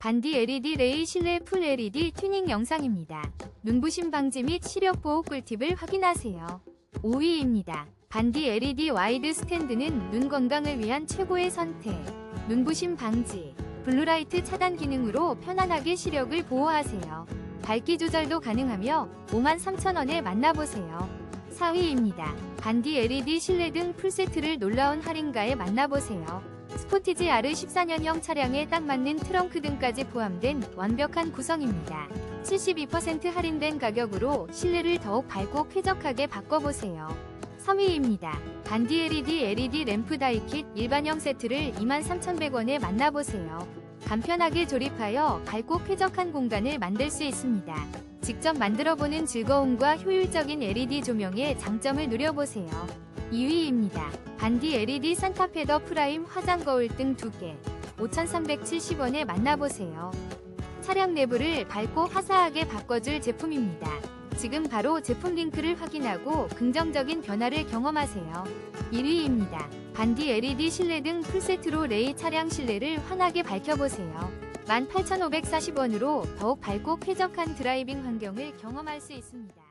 반디 LED 레이 실내 풀 LED 튜닝 영상입니다. 눈부심 방지 및 시력 보호 꿀팁을 확인하세요. 5위입니다. 반디 LED 와이드 스탠드는 눈 건강을 위한 최고의 선택. 눈부심 방지, 블루라이트 차단 기능으로 편안하게 시력을 보호하세요. 밝기 조절도 가능하며 53,000원에 만나보세요. 4위입니다. 반디 LED 실내 등 풀세트를 놀라운 할인가에 만나보세요. 스포티지 R14년형 차량에 딱 맞는 트렁크 등까지 포함된 완벽한 구성입니다. 72% 할인된 가격으로 실내를 더욱 밝고 쾌적하게 바꿔보세요. 3위입니다. 반디 LED LED 램프 다이킷 일반형 세트를 23,100원에 만나보세요. 간편하게 조립하여 밝고 쾌적한 공간을 만들 수 있습니다. 직접 만들어보는 즐거움과 효율적인 LED 조명의 장점을 누려보세요. 2위입니다. 반디 LED 산타페더 프라임 화장 거울 등 2개 5,370원에 만나보세요. 차량 내부를 밝고 화사하게 바꿔줄 제품입니다. 지금 바로 제품 링크를 확인하고 긍정적인 변화를 경험하세요. 1위입니다. 반디 LED 실내 등 풀세트로 레이 차량 실내를 환하게 밝혀보세요. 18,540원으로 더욱 밝고 쾌적한 드라이빙 환경을 경험할 수 있습니다.